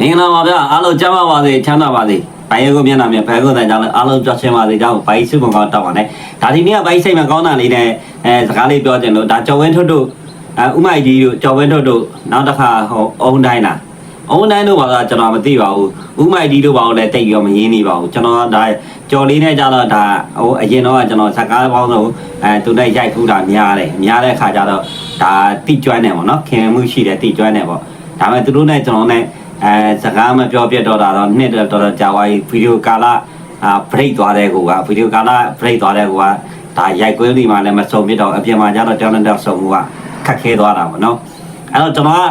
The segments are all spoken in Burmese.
မင်္ဂလာပါဗျာအားလုံးကျမ်းပါပါစေချမ်းသာပါစေဘိုင်းရုပ်မျက်နှာမြတ်ဘဲကုတ်တိုင်ကြောင့်လည်းအားလုံးကြွချင်ပါစေကြောင်းဘိုင်းစုမကောင်းတောက်ပါနဲ့ဒါဒီနေ့ကဘိုင်းစိတ်မကောင်းတာလေးနဲ့အဲစကားလေးပြောချင်လို့ဒါကျော်ဝင်းထွတ်တို့အဲဥမိုက်ကြီးတို့ကျော်ဝင်းထွတ်တို့နောက်တစ်ခါဟိုအုံတိုင်းလားအုံတိုင်းတို့ပါတော့ကျွန်တော်မသိပါဘူးဥမိုက်ကြီးတို့ပါတော့လည်းတိတ်ပြီးတော့မရင်းနေပါဘူးကျွန်တော်ဒါကျော်လေးနဲ့ကြတော့ဒါဟိုအရင်တော့ကျွန်တော်စကားပေါင်းဆုံးအဲသူနဲ့ရိုက်ထူးတာများတယ်များတဲ့ခါကျတော့ဒါတိကျွမ်းတယ်ပေါ့နော်ခင်မှုရှိတယ်တိကျွမ်းတယ်ပေါ့ဒါပေမဲ့သူတို့နဲ့ကျွန်တော်နဲ့ အဲစကားမပြောပြတော့တာတော့နှစ်တော်တော်ကြာသွားပြီဗီဒီယိုကာလအာ break သွားတဲ့ကူကဗီဒီယိုကာလ break သွားတဲ့ကူကဒါရိုက်ကွင်းဒီမှာလည်းမစုံပြတော့အပြင်မှာကျတော့တောင်းတောင်းစုံမှုကခက်ခဲသွားတာပေါ့နော်အဲ့တော့ကျွန်တော်က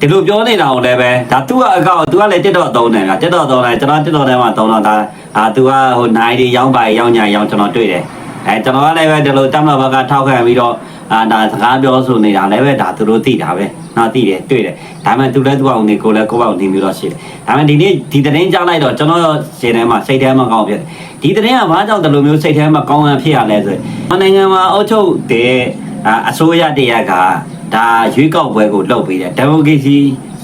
ဒီလိုပြောနေတာကိုလည်းပဲဒါသူ့အကောက်သူကလည်းတက်တော့သုံးတယ်ကတက်တော့သုံးတယ်ကျွန်တော်တက်တော့ထဲမှာသုံးတော့ဒါအာသူကဟိုနိုင်တွေရောင်းပါရောင်းညာရောင်းကျွန်တော်တွေ့တယ် အဲကျွန်တော်ကလည်းပဲဒီလိုတမဘကထောက်ခံပြီးတော့အာဒါစကားပြောဆိုနေတာလည်းပဲဒါသူတို့သိတာပဲနော်သိတယ်တွေ့တယ်ဒါပေမဲ့သူလည်းသူ့အောင်နေကိုလည်းကိုယ့်အောင်နေပြီးတော့ရှိတယ်ဒါပေမဲ့ဒီနေ့ဒီသတင်းကြားလိုက်တော့ကျွန်တော်ရှင်ထဲမှာစိတ်ထဲမှာကောင်းဖြစ်တယ်ဒီသတင်းကဘာကြောင့်ဒီလိုမျိုးစိတ်ထဲမှာကောင်းရဖြစ်ရလဲဆိုရင်နိုင်ငံမှာအုပ်ချုပ်တဲ့အစိုးရတရကဒါရွေးကောက်ပွဲကိုလုပ်ပေးတယ်ဒီမိုကရေစီ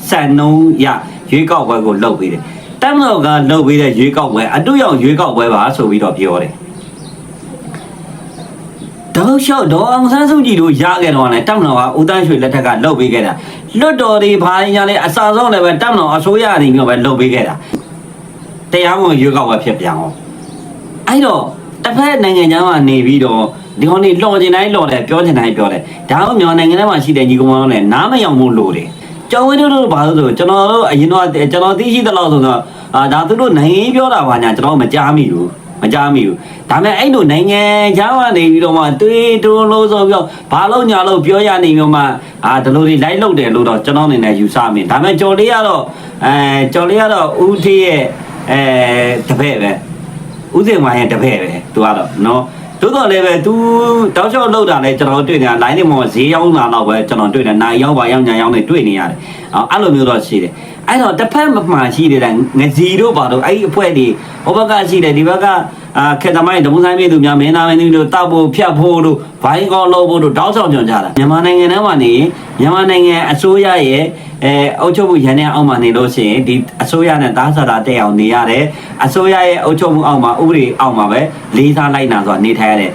စံနှုန်းရရွေးကောက်ပွဲကိုလုပ်ပေးတယ်တမ်မတော်ကလုပ်ပေးတဲ့ရွေးကောက်ပွဲအတူရောက်ရွေးကောက်ပွဲပါဆိုပြီးတော့ပြောတယ် တောက်လျှောက်ဒေါ်အောင်ဆန်းစုကြည်တို့ရခဲ့တော့လည်းတပ်မတော်ကဦးတန်းရွှေလက်ထက်ကလှုပ်ပေးခဲ့တာလွတ်တော်တွေဘာညာလဲအစာဆုံးလည်းပဲတပ်မတော်အစိုးရအနေနဲ့ပဲလှုပ်ပေးခဲ့တာတရားဝင်ရွေးကောက်ပွဲဖြစ်ပြန်အောင်အဲ့တော့တစ်ဖက်နိုင်ငံသားကနေပြီးတော့ဒီကောင်တွေလော်ကျင်တိုင်းလော်တယ်ပြောကျင်တိုင်းပြောတယ်ဒါအောင်မြန်မာနိုင်ငံထဲမှာရှိတဲ့ညီကောင်တွေလည်းနားမယောင်မှုလို့တယ်ကျောင်းဝင်းတို့တို့ဘာလို့ဆိုကျွန်တော်တို့အရင်တော့ကျွန်တော်သိရှိသလောက်ဆိုတော့အာဒါသူတို့နိုင်ငံရေးပြောတာပါညာကျွန်တော်မကြားမိဘူး မကြမိဘူးဒါပေမဲ့အဲ့လိုနိုင်ငံခြားကနေပြီးတော့မှတွေးတိုးလို့ဆိုပြီးတော့ဘာလို့ညာလို့ပြောရနေမျိုးမှအာဒီလိုတွေလိုက်လုပ်တယ်လို့တော့ကျွန်တော်အနေနဲ့ယူဆမိဒါပေမဲ့ကြော်လေးကတော့အဲကြော်လေးကတော့ဦးသေးရဲ့အဲတပည့်ပဲဦးစင်ဝိုင်းရဲ့တပည့်ပဲသူကတော့နော်တိုးတော့လည်းပဲ तू တောက်လျှောက်လောက်တာလည်းကျွန်တော်တွေ့နေတာ line တွေမှာဈေးရောက်လာတော့ပဲကျွန်တော်တွေ့တယ်နိုင်ရောက်ပါရောက်ညာရောက်နေတွေ့နေရတယ်အဲ့လိုမျိုးတော့ရှိတယ်အဲ့တော့တစ်ဖက်မှာရှိတဲ့ငစီတို့ပါတော့အဲ့ဒီအဖွဲ့တွေဟိုဘက်ကရှိတယ်ဒီဘက်ကအာခေတ္တမိုင်းဒုံဆိုင်ပြည်သူများမင်းသားမင်းသမီးတို့တောက်ဖို့ဖြတ်ဖို့တို့ဘိုင်းကောလို့ဖို့တို့တောက်ဆောင်ကြကြတာမြန်မာနိုင်ငံထဲမှာနေမြန်မာနိုင်ငံအစိုးရရဲ့အဲအုပ်ချုပ်မှုရန်တဲ့အောက်မှာနေလို့ရှိရင်ဒီအစိုးရနဲ့တားဆတာတက်အောင်နေရတယ်အစိုးရရဲ့အုပ်ချုပ်မှုအောက်မှာဥပဒေအောက်မှာပဲလေးစားလိုက်နာဆိုတာနေထိုင်ရတယ်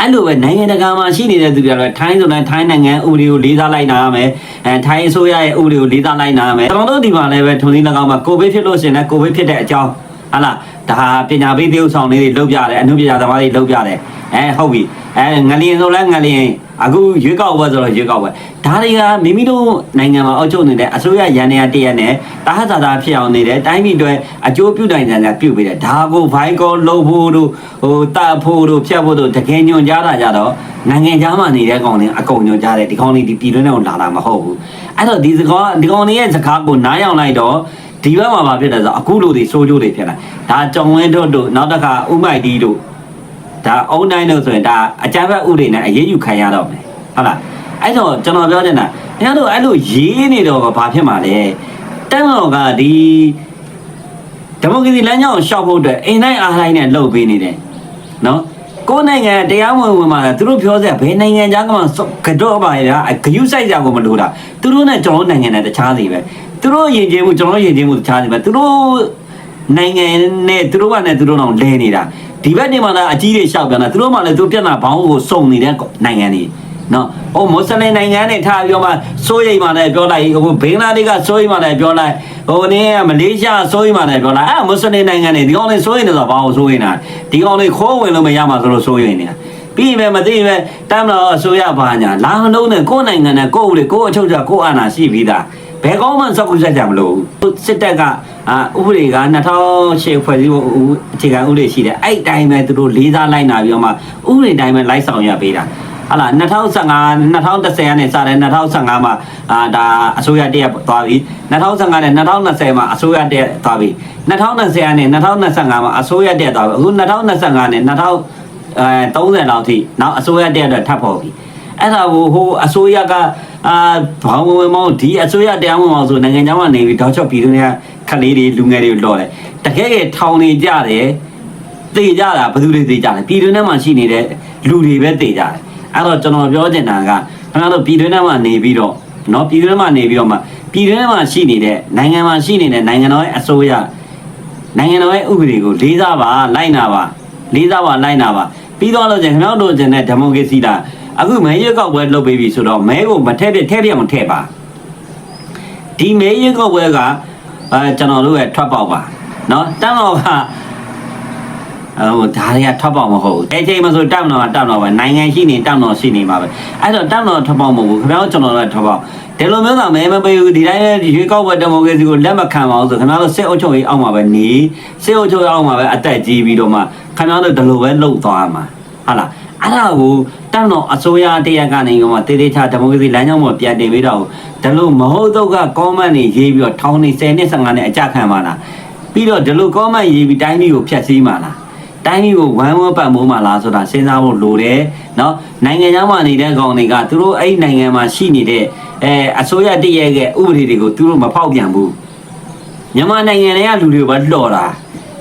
အဲ့လိုပဲနိုင်ငံတကာမှာရှိနေတဲ့သူတွေကတော့ထိုင်းဆိုရင်ထိုင်းနိုင်ငံဥပဒေကိုလေးစားလိုက်နာရမယ်အဲထိုင်းအစိုးရရဲ့ဥပဒေကိုလေးစားလိုက်နာရမယ်ကျွန်တော်တို့ဒီမှာလည်းပဲထုံစည်း၎င်းမှာကိုဗစ်ဖြစ်လို့ရှိရင်လည်းကိုဗစ်ဖြစ်တဲ့အကြောင်း ဟာလားဒါပညာပေးသေးဥဆောင်လေးတွေလုပ်ပြတယ်အမှုပညာသမားတွေလုပ်ပြတယ်အဲဟုတ်ပြီအဲငလျင်ဆိုလဲငလျင်အခုရွေးကောက်ပွဲဆိုတော့ရွေးကောက်ပွဲဒါတွေကမိမိတို့နိုင်ငံမှာအောက်ချုပ်နေတဲ့အစိုးရရန်နေရတရက်နဲ့တာဟသာသာဖြစ်အောင်နေတယ်တိုင်းပြည်တွေအကျိုးပြုနိုင်တယ်ပြုပေးတယ်ဒါကိုဘိုင်းကောလှုပ်ဖို့တို့ဟိုတတ်ဖို့တို့ဖြတ်ဖို့တို့တကယ်ညွန်ကြားတာကြတော့နိုင်ငံခြားမှာနေတဲ့ကောင်တွေအကုန်ညွန်ကြားတယ်ဒီကောင်တွေဒီပြည်တွင်းထဲကိုလာတာမဟုတ်ဘူးအဲ့တော့ဒီစကားဒီကောင်တွေရဲ့စကားကိုနားယောင်လိုက်တော့ ဒီဘက်မှာဘာဖြစ်လဲဆိုတော့အခုလိုတွေစိုးကျိုးတွေဖြစ်လာဒါကြောင်ဝင်းတို့တို့နောက်တစ်ခါဥမိုက်တီတို့ဒါအုံတိုင်းလို့ဆိုရင်ဒါအကြမ်းဖက်ဥပဒေနဲ့အရေးယူခံရတော့မယ်ဟုတ်လားအဲ့တော့ကျွန်တော်ပြောချင်တာခင်ဗျားတို့အဲ့လိုရေးနေတော့ဘာဖြစ်မှာလဲတန်းတော်ကဒီဒီမိုကရေစီလမ်းကြောင်းကိုရှောက်ဖို့အတွက်အိမ်တိုင်းအားတိုင်းနဲ့လှုပ်ပေးနေတယ်နော် ကိုယ်နိုင်ငံတရားဝင်ဝင်မှာသူတို့ပြောစရာဘယ်နိုင်ငံသားကမှကတော့ပါရဂယုစိုက်ကြကိုမလိုတာသူတို့နဲ့ကျွန်တော်နိုင်ငံနဲ့တခြားစီပဲသူတို့ယဉ်ကျေးမှုကျွန်တော်ယဉ်ကျေးမှုတခြားစီပဲသူတို့နိုင်ငံနဲ့သူတို့ကနဲ့သူတို့တော့လဲနေတာဒီဘက်နေမှာလည်းအကြီးတွေရှောက်ပြန်တာသူတို့မှလည်းသူပြဿနာဘောင်းကိုစုံနေတဲ့နိုင်ငံတွေ နော်ဟိုမွတ်စလင်နိုင်ငံနဲ့ထားပြောမှစိုးရိမ်မှလည်းပြောလိုက်ဟိုဘင်္ဂလားဒေ့ရှ်ကစိုးရိမ်မှလည်းပြောလိုက်ဟိုနည်းမလေးရှားစိုးရိမ်မှလည်းပြောလိုက်အဲ့မွတ်စလင်နိုင်ငံတွေဒီကောင်တွေစိုးရိမ်နေတော့ဘာကိုစိုးရိမ်တာဒီကောင်တွေခိုးဝင်လို့မရမှာဆိုလို့စိုးရိမ်နေတာပြီးပဲမသိပဲတမ်းတော့အစိုးရဘာညာလာမလို့နဲ့ကိုယ်နိုင်ငံနဲ့ကိုယ်ဦးလေကိုယ်အချုပ်ချကိုယ်အာဏာရှိပြီးသားဘယ်ကောင်းမှစောက်ကူဆက်ကြမလို့စစ်တပ်ကအာဥပဒေက2008ဖွဲ့စည်းပုံအခြေခံဥပဒေရှိတယ်အဲ့တိုင်းပဲသူတို့လေးစားလိုက်နာပြီးတော့မှဥပဒေတိုင်းပဲလိုက်ဆောင်ရပေးတာ ဟာလား2015 2010ကနေစတယ်2015မှာအာဒါအစိုးရတရက်သွားပြီ2015နဲ့2020မှာအစိုးရတရက်သွားပြီ2020ကနေ2025မှာအစိုးရတရက်သွားပြီအခု2025နဲ့2000အဲ30လောက်ထိနောက်အစိုးရတရက်တော့ထပ်ဖို့ပြီအဲ့ဒါကိုဟိုအစိုးရကအာဘောင်းဝင်မောင်းဒီအစိုးရတရားဝင်အောင်ဆိုနိုင်ငံခြားမှာနေပြီးတောက်ချောက်ပြည်သူတွေကခလေးတွေလူငယ်တွေလော်တယ်တကယ်ကထောင်နေကြတယ်တေကြတာဘယ်သူတွေတေကြလဲပြည်တွင်းထဲမှာရှိနေတဲ့လူတွေပဲတေကြတယ် အဲ့တော့ကျွန်တော်ပြောချင်တာကခင်ဗျားတို့ပြည်တွင်းထဲမှာနေပြီးတော့ เนาะပြည်တွင်းမှာနေပြီးတော့မှပြည်တွင်းမှာရှိနေတဲ့နိုင်ငံမှာရှိနေတဲ့နိုင်ငံတော်ရဲ့အစိုးရနိုင်ငံတော်ရဲ့ဥပဒေကိုလေးစားပါလိုက်နာပါလေးစားပါလိုက်နာပါပြီးတော့လို့ကျင်ခင်ဗျားတို့ကျင်တဲ့ဒီမိုကရေစီတာအခုမဲရွက်ကောက်ပွဲလုပ်ပေးပြီဆိုတော့မဲကိုမထည့်ပြထည့်ပြမထည့်ပါ ဒီမဲရင်ကောက်ပွဲကအဲကျွန်တော်တို့ရဲ့ထွက်ပေါက်ပါเนาะတန်းတော်ကအဲ ဟိုဒါတွေကထွက်ပေါက်မဟုတ်ဘူးအဲချိန်မှာဆိုတန်းတော်ကတန်းတော်ပဲနိုင်ငံရှိနေတန်းတော်ရှိနေမှာပဲအဲ့တော့တန်းတော်ထွက်ပေါက်မဟုတ်ဘူးခင်ဗျားတို့ကျွန်တော်တို့ထွက်ပေါက်ဒီလိုမျိုးသာမဲမပေးဘူးဒီတိုင်းပဲရွေးကောက်ပွဲဒီမိုကရေစီကိုလက်မခံပါဘူးဆိုခင်ဗျားတို့စစ်အုပ်ချုပ်ရေးအောက်မှာပဲနေစစ်အုပ်ချုပ်ရေးအောက်မှာပဲအသက်ကြီးပြီးတော့မှခင်ဗျားတို့ဒီလိုပဲလှုပ်သွားမှာဟုတ်လားအဲ့ဒါကိုတန်းတော်အစိုးရတရက်ကနေကမှတေးသေးချာဒီမိုကရေစီလမ်းကြောင်းပေါ်ပြန်တင်ပြီးတော့ဒီလိုမဟုတ်တော့ကကောမန့်နေရေးပြီးတော့ထောင်းနေ10နှစ်15နှစ်အကြခံပါလားပြီးတော့ဒီလိုကောမန့်ရေးပြီးတိုင်းပြည်ကိုဖျက်ဆီးမှာလား တိုင်းပြည်ကိုဝမ်းဝန်းပတ်မိုးမှာလားဆိုတာစဉ်းစားဖို့လိုတယ်เนาะနိုင်ငံခြားမှာနေတဲ့ကောင်တွေကသူတို့အဲ့ဒီနိုင်ငံမှာရှိနေတဲ့အဲအစိုးရတရက်ရဲ့ဥပဒေတွေကိုသူတို့မဖောက်ပြန်ဘူး မြန်မာနိုင်ငံတွေကလူတွေပဲလှော်တာ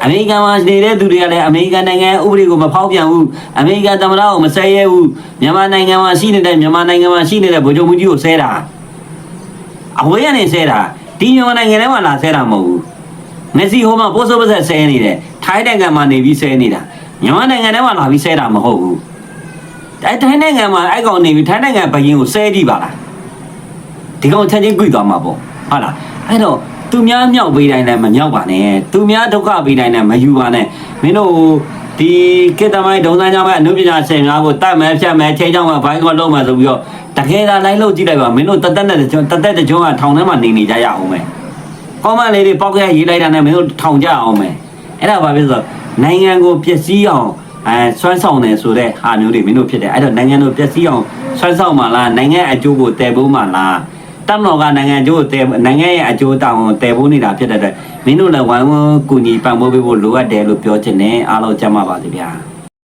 အမေရိကန်မှာနေတဲ့သူတွေကလည်းအမေရိကန်နိုင်ငံဥပဒေကိုမဖောက်ပြန်ဘူးအမေရိကန်သမ္မတကိုမဆဲရဲဘူးမြန်မာနိုင်ငံမှာရှိနေတဲ့မြန်မာနိုင်ငံမှာရှိနေတဲ့ဗိုလ်ချုပ်မှုကြီးကိုဆဲတာအဝေးကနေဆဲတာဒီမြန်မာနိုင်ငံထဲမှာလာဆဲတာမဟုတ်ဘူး မျက်စိဟိုမှာပိုးစိုးပါဆက်ဆဲနေတယ်ထိုင်းနိုင်ငံမှာနေပြီးဆဲနေတာမြန်မာနိုင်ငံထဲမှာလာပြီးဆဲတာမဟုတ်ဘူးအဲထိုင်းနိုင်ငံမှာအဲ့ကောင်နေပြီးထိုင်းနိုင်ငံဘရင်ကိုဆဲကြည့်ပါလားဒီကောင်ချက်ချင်းကြွသွားမှာပေါ့ဟုတ်လားအဲ့တော့သူများမြောက်ပေးတိုင်းလည်းမမြောက်ပါနဲ့သူများဒုက္ခပေးတိုင်းလည်းမယူပါနဲ့မင်းတို့ဒီကိတ္တမိုင်းဒုံစမ်းကြောင်းပဲအနုပညာရှင်များကိုတတ်မယ်ဖြတ်မယ်ချိန်ကြောင်းပဲဘိုင်းကောလုံးမယ်ဆိုပြီးတော့တကယ်သာလိုက်လို့ကြည့်လိုက်ပါမင်းတို့တသက်နဲ့တကြွတသက်တကြွကထောင်ထဲမှာနေနေကြရအောင်မယ် ကောမန့်လေးတွေပေါက်ခဲရေးလိုက်တာနဲ့မင်းတို့ထောင်ကြအောင်မယ်အဲ့ဒါဘာဖြစ်လို့နိုင်ငံကိုပျက်စီးအောင်အဲဆွမ်းဆောင်တယ်ဆိုတဲ့ဟာမျိုးတွေမင်းတို့ဖြစ်တယ်အဲ့တော့နိုင်ငံတို့ပျက်စီးအောင်ဆွမ်းဆောင်မှလားနိုင်ငံအကျိုးကိုတည်ဖို့မှလားတမ်တော်ကနိုင်ငံကျိုးတဲနိုင်ငံရဲ့အကျိုးတောင်းတည်ဖို့နေတာဖြစ်တဲ့အတွက်မင်းတို့လည်းဝိုင်းဝန်းကူညီပံ့ပိုးပေးဖို့လိုအပ်တယ်လို့ပြောချင်တယ်အားလုံးကြမ်းပါပါစေဗျာ။